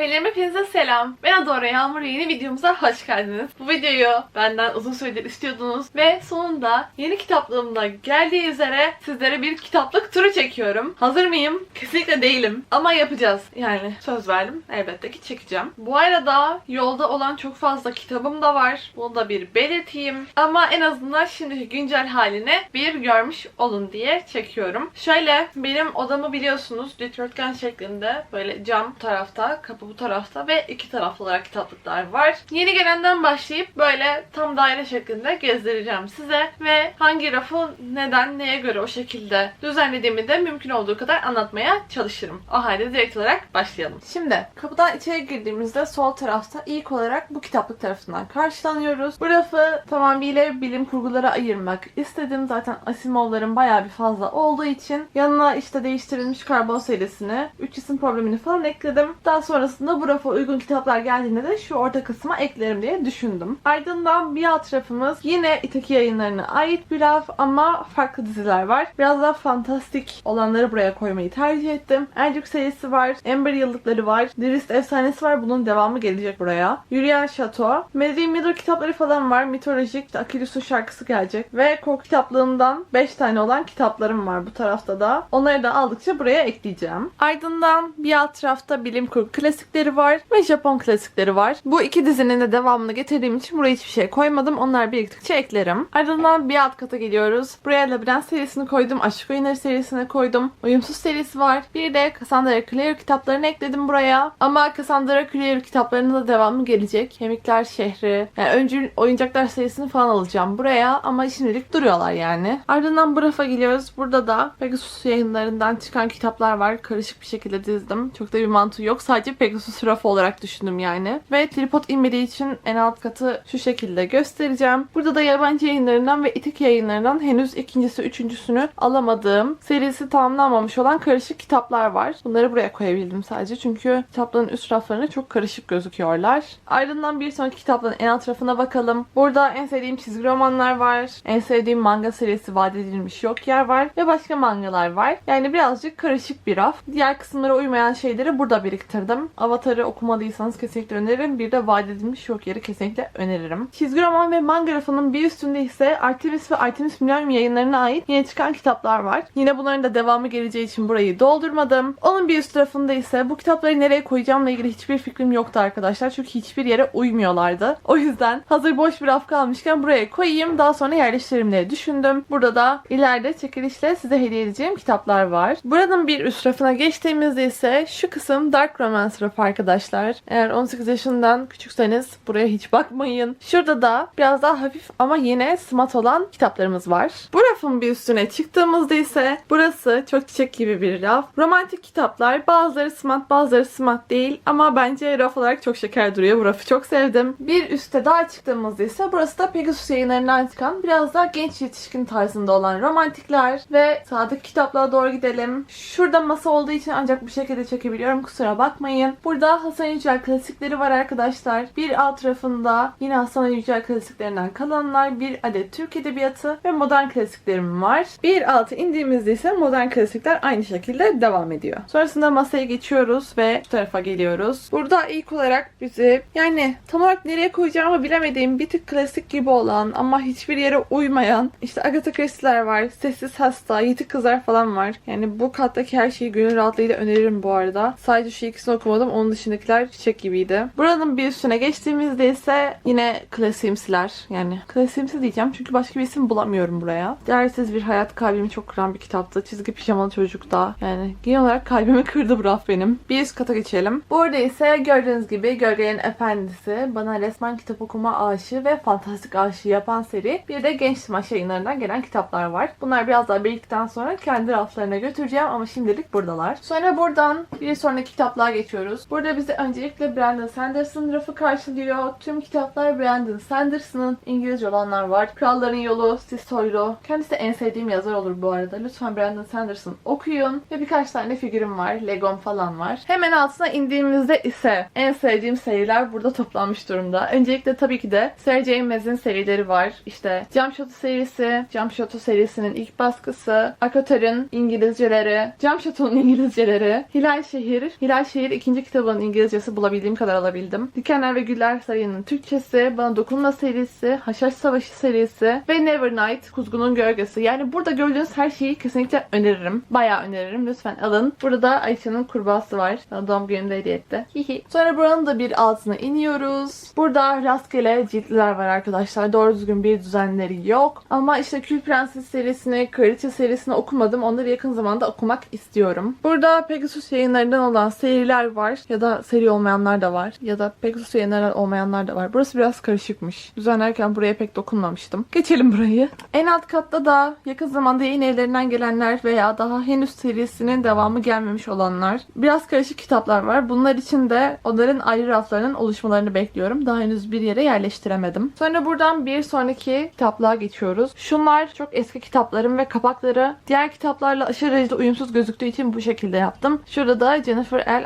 Benim hepinize selam. Ben Adora Yağmur yeni videomuza hoş geldiniz. Bu videoyu benden uzun süredir istiyordunuz ve sonunda yeni kitaplığımda geldiği üzere sizlere bir kitaplık turu çekiyorum. Hazır mıyım? Kesinlikle değilim ama yapacağız. Yani söz verdim. Elbette ki çekeceğim. Bu arada yolda olan çok fazla kitabım da var. Bunu da bir belirteyim. Ama en azından şimdiki güncel haline bir görmüş olun diye çekiyorum. Şöyle benim odamı biliyorsunuz dikdörtgen şeklinde böyle cam tarafta, kapı bu tarafta ve iki taraflı olarak kitaplıklar var. Yeni gelenden başlayıp böyle tam daire şeklinde gezdireceğim size ve hangi rafı neden neye göre o şekilde düzenlediğimi de mümkün olduğu kadar anlatmaya çalışırım. O halde direkt olarak başlayalım. Şimdi kapıdan içeri girdiğimizde sol tarafta ilk olarak bu kitaplık tarafından karşılanıyoruz. Bu rafı tamamıyla bilim kurgulara ayırmak istedim. Zaten Asimov'ların bayağı bir fazla olduğu için yanına işte değiştirilmiş karbon serisini, 3 isim problemini falan ekledim. Daha sonrasında bu rafa uygun kitaplar geldiğinde de şu orta kısma eklerim diye düşündüm. Ardından bir alt rafımız yine İtaki yayınlarına ait bir raf ama farklı diziler var. Biraz daha fantastik olanları buraya koymayı tercih ettim. Ercük serisi var, Ember yıllıkları var, Dirist efsanesi var. Bunun devamı gelecek buraya. Yürüyen Şato, Mary Miller kitapları falan var. Mitolojik, işte Akilus'un şarkısı gelecek. Ve korku kitaplığından 5 tane olan kitaplarım var bu tarafta da. Onları da aldıkça buraya ekleyeceğim. Ardından bir alt rafta bilim kurgu klasikleri var ve Japon klasikleri var. Bu iki dizinin de devamını getirdiğim için buraya hiçbir şey koymadım. Onlar biriktikçe eklerim. Ardından bir alt kata gidiyoruz. Buraya Labirent serisini koydum. Aşk Oyunları serisini koydum. Uyumsuz serisi var. Bir de Cassandra Clare kitaplarını ekledim buraya. Ama Cassandra Clare kitaplarının da devamı gelecek. Kemikler Şehri. Yani öncü oyuncaklar serisini falan alacağım buraya. Ama şimdilik duruyorlar yani. Ardından bu rafa geliyoruz. Burada da Pegasus yayınlarından çıkan kitaplar var. Karışık bir şekilde dizdim. Çok da bir mantığı yok. Sadece Pegasus rafı olarak düşündüm yani. Ve tripod inmediği için en alt katı şu şekilde göstereceğim. Burada da yabancı yayınlarından ve itik yayınlarından henüz ikincisi, üçüncüsünü alamadığım, serisi tamamlanmamış olan karışık kitaplar var. Bunları buraya koyabildim sadece. Çünkü kitapların üst raflarına çok karışık gözüküyorlar. Ardından bir sonraki kitapların en alt rafına bakalım. Burada en sevdiğim çizgi romanlar var. En sevdiğim manga serisi vaat edilmiş yok yer var. Ve başka mangalar var. Yani birazcık karışık bir raf. Diğer kısımlara uymayan şeyleri burada biriktirdim. Avatar'ı okumadıysanız kesinlikle öneririm. Bir de vaat edilmiş yok yeri kesinlikle öneririm. Çizgi roman ve manga rafının bir üstünde ise Artemis ve Artemis Millennium yayınlarına ait yeni çıkan kitaplar var. Yine bunların da devamı geleceği için burayı doldurmadım. Onun bir üst tarafında ise bu kitapları nereye koyacağımla ilgili hiçbir fikrim yoktu arkadaşlar. Çünkü hiçbir yere uymuyorlardı. O yüzden hazır boş bir raf kalmışken buraya koyayım. Daha sonra yerleştiririm diye düşündüm. Burada da ileride çekilişle size hediye edeceğim kitaplar var. Buranın bir üst rafına geçtiğimizde ise şu kısım Dark Romance rafı arkadaşlar. Eğer 18 yaşından küçükseniz buraya hiç bakmayın. Şurada da biraz daha hafif ama yine smart olan kitaplarımız var. Bu rafın bir üstüne çıktığımızda ise burası çok çiçek gibi bir raf. Romantik kitaplar bazıları smart bazıları smart değil ama bence raf olarak çok şeker duruyor. Bu rafı çok sevdim. Bir üste daha çıktığımızda ise burası da Pegasus yayınlarından çıkan biraz daha genç yetişkin tarzında olan romantikler ve sağdaki kitaplara doğru gidelim. Şurada masa olduğu için ancak bu şekilde çekebiliyorum. Kusura bakmayın. Burada Hasan Yücel klasikleri var arkadaşlar. Bir alt rafında yine Hasan Yücel klasiklerinden kalanlar, bir adet Türk edebiyatı ve modern klasiklerim var. Bir altı indiğimizde ise modern klasikler aynı şekilde devam ediyor. Sonrasında masaya geçiyoruz ve bu tarafa geliyoruz. Burada ilk olarak bizi yani tam olarak nereye koyacağımı bilemediğim bir tık klasik gibi olan ama hiçbir yere uymayan işte Agatha Christie'ler var. Sessiz Hasta, Yitik Kızlar falan var. Yani bu kattaki her şeyi gönül rahatlığıyla öneririm bu arada. Sadece şu ikisini okumadım. Onun dışındakiler çiçek gibiydi. Buranın bir üstüne geçtiğimizde ise yine klasimsiler. Yani klasimsi diyeceğim çünkü başka bir isim bulamıyorum buraya. Değersiz bir hayat kalbimi çok kıran bir kitaptı. Çizgi pijamalı çocuk da. Yani genel olarak kalbimi kırdı bu raf benim. Bir üst kata geçelim. Burada ise gördüğünüz gibi Gölgelerin Efendisi bana resmen kitap okuma aşığı ve fantastik aşığı yapan seri. Bir de Genç Smash yayınlarından gelen kitaplar var. Bunlar biraz daha biriktikten sonra kendi raflarına götüreceğim ama şimdilik buradalar. Sonra buradan bir sonraki kitaplığa geçiyoruz. Burada bizi öncelikle Brandon Sanderson rafı karşılıyor. Tüm kitaplar Brandon Sanderson'ın İngilizce olanlar var. Kralların Yolu, Sistoylo. Kendisi en sevdiğim yazar olur bu arada. Lütfen Brandon Sanderson okuyun. Ve birkaç tane figürüm var. Legom falan var. Hemen altına indiğimizde ise en sevdiğim seriler burada toplanmış durumda. Öncelikle tabii ki de Sarah J. Maas'in serileri var. İşte Jump Shot serisi, Jump Shot serisinin ilk baskısı, Akatar'ın İngilizceleri, Jump Shot'un İngilizceleri, Hilal Şehir, Hilal Şehir 2. ikinci kitabın İngilizcesi bulabildiğim kadar alabildim. Dikenler ve Güller Sarayı'nın Türkçesi, Bana Dokunma serisi, Haşhaş Savaşı serisi ve Never Night, Kuzgunun Gölgesi. Yani burada gördüğünüz her şeyi kesinlikle öneririm. Bayağı öneririm. Lütfen alın. Burada Ayşe'nin kurbağası var. Bana doğum günümde hediye etti. Hihi. Sonra buranın da bir altına iniyoruz. Burada rastgele ciltler var arkadaşlar. Doğru düzgün bir düzenleri yok. Ama işte Kül Prenses serisini, Kraliçe serisini okumadım. Onları yakın zamanda okumak istiyorum. Burada Pegasus yayınlarından olan seriler var. Ya da seri olmayanlar da var. Ya da Pegasus yayınlarından olmayanlar da var. Burası biraz karışıkmış. Düzenlerken buraya pek dokunmamıştım. Geçelim burayı. En alt katta da yakın zamanda yayın evlerinden gelenler veya daha henüz serisinin devamı gelmemiş olanlar. Biraz karışık kitaplar var. Bunlar için de onların ayrı raflarının oluşmalarını bekliyorum. Daha henüz bir yere yerleştiremedim. Sonra buradan bir sonraki kitaplığa geçiyoruz. Şunlar çok eski kitaplarım ve kapakları diğer kitaplarla aşırı derecede uyumsuz gözüktüğü için bu şekilde yaptım. Şurada Jennifer L.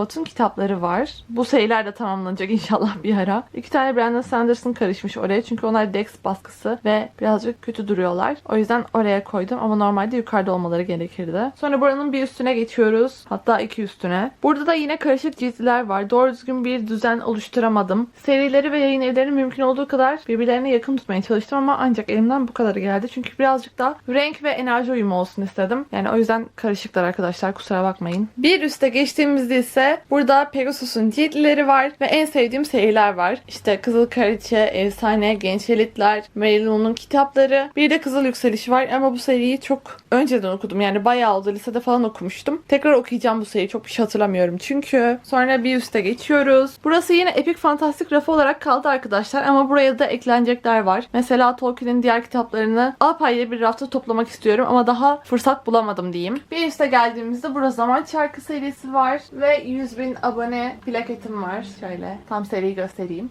Armentrout'un kitapları var. Bu seriler de tamamlanacak inşallah bir ara. İki tane Brandon Sanderson karışmış oraya çünkü onlar Dex baskısı ve birazcık kötü duruyorlar. O yüzden oraya koydum ama normalde yukarıda olmaları gerekirdi. Sonra buranın bir üstüne geçiyoruz. Hatta iki üstüne. Burada da yine karışık ciltler var. Doğru düzgün bir düzen oluşturamadım. Serileri ve yayın evlerini mümkün olduğu kadar birbirlerine yakın tutmaya çalıştım ama ancak elimden bu kadarı geldi. Çünkü birazcık da renk ve enerji uyumu olsun istedim. Yani o yüzden karışıklar arkadaşlar kusura bakmayın. Bir üste geçtiğimizde ise burada Pegasus'un ciltleri var ve en sevdiğim seriler var. İşte Kızıl Kraliçe, Efsane, Genç Elitler, Marilyn'in kitapları. Bir de Kızıl Yükselişi var ama bu seriyi çok önceden okudum. Yani bayağı oldu. Lisede falan okumuştum. Tekrar okuyacağım bu seriyi. Çok bir şey hatırlamıyorum çünkü. Sonra bir üste geçiyoruz. Burası yine epik fantastik rafı olarak kaldı arkadaşlar ama buraya da eklenecekler var. Mesela Tolkien'in diğer kitaplarını apayrı bir rafta toplamak istiyorum ama daha fırsat bulamadım diyeyim. Bir üste geldiğimizde burada Zaman Çarkı serisi var ve 100 bin abone plaketim var. Şöyle tam seriyi göstereyim.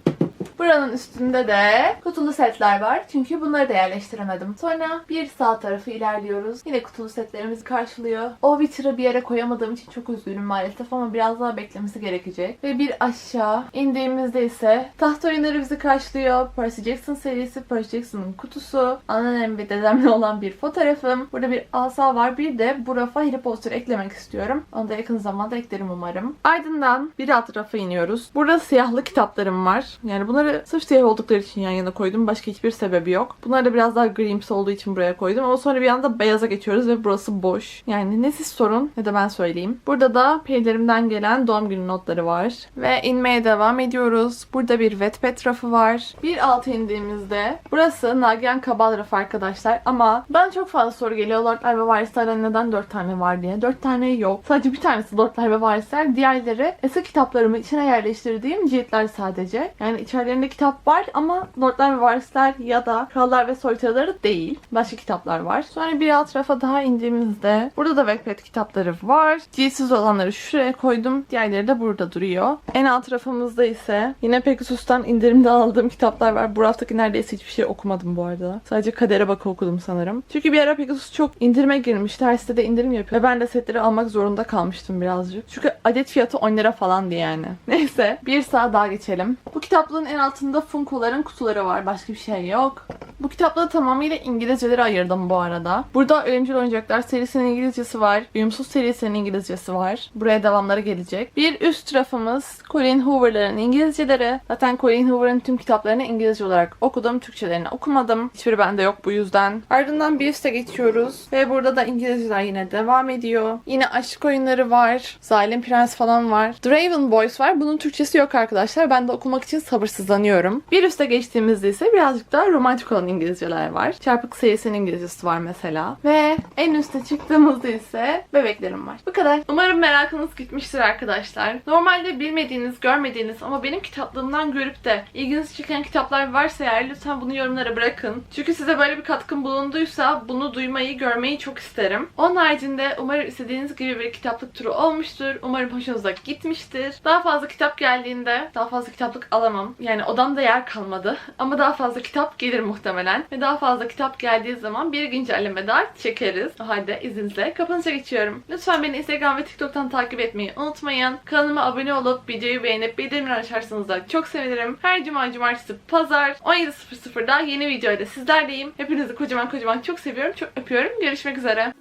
Buranın üstünde de kutulu setler var. Çünkü bunları da yerleştiremedim. Sonra bir sağ tarafı ilerliyoruz. Yine kutulu setlerimizi karşılıyor. O Witcher'ı bir yere koyamadığım için çok üzgünüm maalesef ama biraz daha beklemesi gerekecek. Ve bir aşağı indiğimizde ise taht oyunları bizi karşılıyor. Percy Jackson serisi, Percy Jackson'ın kutusu, anneannem ve dedemle olan bir fotoğrafım. Burada bir asa var. Bir de bu rafa Harry Potter eklemek istiyorum. Onu da yakın zamanda eklerim umarım. Ardından bir alt rafa iniyoruz. Burada siyahlı kitaplarım var. Yani bunları sırf siyah oldukları için yan yana koydum. Başka hiçbir sebebi yok. Bunlar da biraz daha grimsi olduğu için buraya koydum. Ama sonra bir anda beyaza geçiyoruz ve burası boş. Yani ne siz sorun ne de ben söyleyeyim. Burada da perilerimden gelen doğum günü notları var. Ve inmeye devam ediyoruz. Burada bir Wattpad rafı var. Bir alta indiğimizde burası Nagihan Kabal rafı arkadaşlar. Ama ben çok fazla soru geliyor. Lordlar ve Varisler'den neden 4 tane var diye. 4 tane yok. Sadece bir tanesi Lordlar ve Varisler. Diğerleri eski kitaplarımı içine yerleştirdiğim ciltler sadece. Yani içerilerinde kitap var ama Lordlar ve Varisler ya da Krallar ve Soytarıları değil. Başka kitaplar var. Sonra bir alt rafa daha indiğimizde burada da Wattpad kitapları var. Ciltsiz olanları şuraya koydum. Diğerleri de burada duruyor. En alt rafımızda ise yine Pegasus'tan indirimde aldığım kitaplar var. Bu haftaki neredeyse hiçbir şey okumadım bu arada. Sadece Kadere Bakı okudum sanırım. Çünkü bir ara Pegasus çok indirime girmişti. Her sitede indirim yapıyor. Ve ben de setleri almak zorunda kalmıştım birazcık. Çünkü adet fiyatı 10 lira falandı yani. Neyse bir saat daha geçelim. Bu kitaplığın en altında Funko'ların kutuları var. Başka bir şey yok. Bu kitapları tamamıyla İngilizceleri ayırdım bu arada. Burada Ölümcül Oyuncaklar serisinin İngilizcesi var. Uyumsuz serisinin İngilizcesi var. Buraya devamları gelecek. Bir üst rafımız Colin Hoover'ların İngilizceleri. Zaten Colin Hoover'ın tüm kitaplarını İngilizce olarak okudum. Türkçelerini okumadım. Hiçbiri bende yok bu yüzden. Ardından bir üste geçiyoruz. Ve burada da İngilizceler yine devam ediyor. Yine aşk oyunları var. Zalim Prens falan var. Draven Boys var. Bunun Türkçesi yok arkadaşlar. Ben de okumak için sabırsızlanıyorum. Bir üste geçtiğimizde ise birazcık daha romantik olan İngilizceler var. Çarpık serisinin İngilizcesi var mesela. Ve en üste çıktığımızda ise bebeklerim var. Bu kadar. Umarım merakınız gitmiştir arkadaşlar. Normalde bilmediğiniz, görmediğiniz ama benim kitaplığımdan görüp de ilginizi çeken kitaplar varsa eğer lütfen bunu yorumlara bırakın. Çünkü size böyle bir katkım bulunduysa bunu duymayı, görmeyi çok isterim. Onun haricinde umarım istediğiniz gibi bir kitaplık turu olmuştur. Umarım hoşunuza gitmiştir. Daha fazla kitap geldiğinde daha fazla kitaplık alamam. Yani odamda yer kalmadı. Ama daha fazla kitap gelir muhtemelen. Ve daha fazla kitap geldiği zaman bir güncelleme daha çekeriz. O halde izninizle kapanışa geçiyorum. Lütfen beni Instagram ve TikTok'tan takip etmeyi unutmayın. Kanalıma abone olup videoyu beğenip bildirimleri açarsanız da çok sevinirim. Her cuma, cumartesi, pazar 17.00'da yeni videoyla sizlerleyim. Hepinizi kocaman kocaman çok seviyorum. Çok öpüyorum. Görüşmek üzere.